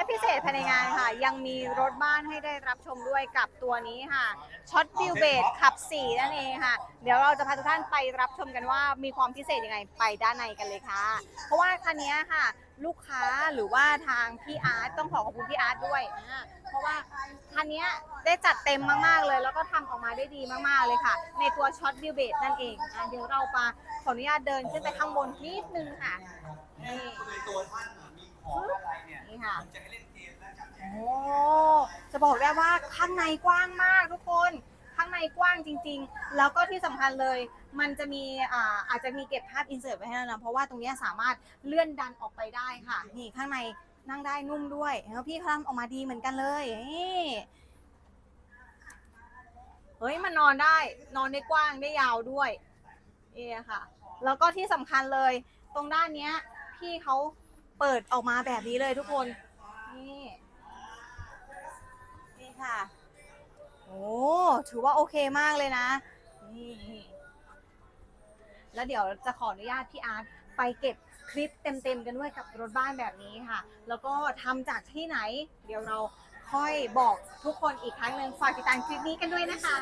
และพิเศษภายในงานค่ะ ยังมีรถบ้านให้ได้รับชมด้วยกับตัวนี้ค่ะช็อตบิวเบดขับ 4 นั่นเองค่ะ เดี๋ยวเราจะพาทุกท่านไปรับชมกันว่ามีความพิเศษยังไงไปด้านในกันเลยค่ะ เพราะว่าคันนี้ค่ะ ลูกค้าหรือว่าทางพี่อาร์ตต้องขอขอบคุณพี่อาร์ตด้วยอ่าเพราะว่าคันนี้ได้จัดเต็มมากๆเลย แล้วก็ทำออกมาได้ดีมากๆเลยค่ะ ในตัวช็อตบิวเบดนั่นเองอะเดี๋ยวเราไปขออนุญาตเดินขึ้นไปข้างบนนิดนึงค่ะนี่ ในตัวท่านอะไรเนี่ยนี่ ค่ะโอ้จะบอกได้ว่าข้างในกว้างมากทุกคน ข้างในกว้างจริง ๆ แล้วก็ที่สำคัญเลย มันจะมีอ่าอาจจะมีเก็บภาพอินเสิร์ตไว้ให้นะเพราะว่าตรงนี้สามารถเลื่อนดันออกไปได้ค่ะ นี่ข้างในนั่งได้นุ่มด้วยแล้วพี่เขาทำออกมาดีเหมือนกันเลยเฮ้ยมันนอนได้ นอนได้กว้างได้ยาวด้วยนี่ค่ะ แล้วก็ที่สำคัญเลย ตรงด้านเนี้ยพี่เขา เปิดออกมาแบบนี้เลยทุกคน นี่ นี่ค่ะ โอ้ถือว่าโอเคมากเลยนะ นี่แล้วเดี๋ยวจะขออนุญาตพี่อาร์ตไปเก็บคลิปเต็มๆกันด้วยกับรถบ้านแบบนี้ค่ะ แล้วก็ทำจากที่ไหน เดี๋ยวเราค่อยบอกทุกคนอีกครั้งหนึ่งฝากติดตามคลิปนี้กันด้วยนะคะ